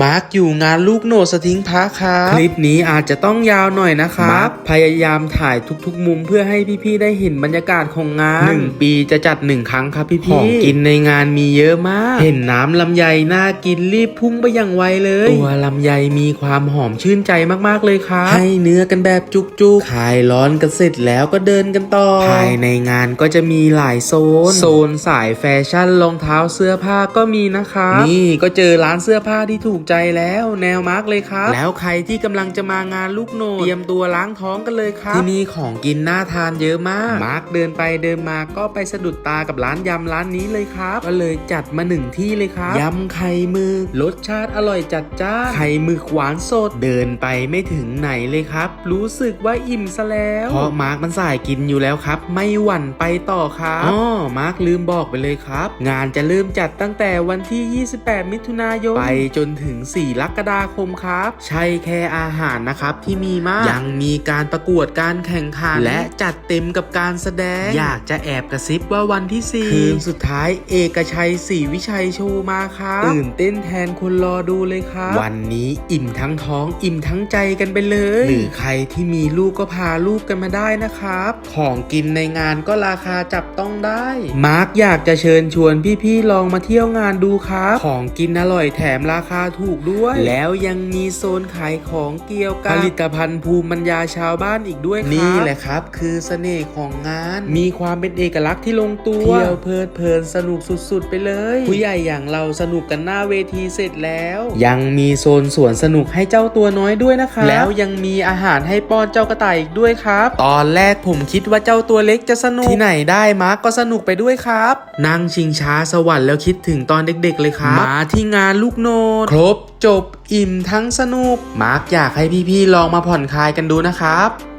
มาร์กอยู่งานลูกโหนดสทิ้งพระครับคลิปนี้อาจจะต้องยาวหน่อยนะครับพยายามถ่ายทุกๆ มุมเพื่อให้พี่ๆได้เห็นบรรยากาศของงานหนึ่งปีจะจัดหนึ่งครั้งครับพี่ๆของกินในงานมีเยอะมาก เห็นน้ำลำไยน่ากินรีบพุ่งไปอย่างไวเลย ตัวลำไยมีความหอมชื่นใจมากๆเลยครับให้เนื้อกันแบบจุกๆคลายร้อนกันเสร็จแล้วก็เดินกันต่อภายในงานก็จะมีหลายโซน โซนสายแฟชั่นรองเท้าเสื้อผ้าก็มีนะครับนี่ก็เจอร้านเสื้อผ้าที่ถูกใจแล้วแนวมาร์กเลยครับ แล้วใครที่กำลังจะมางานลูกโนดเตรียมตัวล้างท้องกันเลยครับ ที่นี่ของกินน่าทานเยอะมาก มาร์กเดินไปเดินมาก็ไปสะดุดตากับร้านยำร้านนี้เลยครับ ก็เลยจัดมาหนึ่งที่เลยครับยำไข่หมึกรสชาติอร่อยจัดจ้านไข่หมึกหวานสดเดินไปไม่ถึงไหนเลยครับ รู้สึกว่าอิ่มซะแล้วเพราะมาร์กมันสายกินอยู่แล้วครับ ไม่หวั่นไปต่อครับอ๋อมาร์กลืมบอกไปเลยครับ งานจะเริ่มจัดตั้งแต่วันที่ 28 มิถุนายนไปจนถึง4กรกฎาคมครับ ใช่แค่อาหารนะครับที่มีมาก ยังมีการประกวดการแข่งขัน และจัดเต็มกับการแสดง อยากจะแอบกระซิบว่าวันที่ 4 คืนสุดท้ายเอกชัยศรีวิชัยโชว์มาครับตื่นเต้นแทนคนรอดูเลยครับ วันนี้อิ่มทั้งท้องอิ่มทั้งใจกันไปเลย หรือใครที่มีลูกก็พาลูกกันมาได้นะครับ ของกินในงานก็ราคาจับต้องได้ มาร์กอยากจะเชิญชวนพี่ๆลองมาเที่ยวงานดูครับ ของกินอร่อยแถมราคาถูกด้วย แล้วยังมีโซนขายของเกี่ยวกับผลิตภัณฑ์ภูมิปัญญาชาวบ้านอีกด้วยครับนี่แหละครับ คือเสน่ห์ของงาน มีความเป็นเอกลักษณ์ที่ลงตัวเที่ยวเพลิดเพลินสนุกสุดๆ ไปเลย ผู้ใหญ่อย่างเราสนุกกันหน้าเวทีเสร็จแล้ว ยังมีโซนสวนสนุกให้เจ้าตัวน้อยด้วยนะครับแล้วยังมีอาหารให้ป้อนเจ้ากระต่ายอีกด้วยครับ ตอนแรกผมคิดว่าเจ้าตัวเล็กจะสนุกที่ไหนได้มาร์กก็สนุกไปด้วยครับ นั่งชิงช้าสวรรค์แล้วคิดถึงตอนเด็กๆเลยครับมาที่งานลูกโนดครบจบอิ่มทั้งสนุก มาร์กอยากให้พี่ๆลองมาผ่อนคลายกันดูนะครับ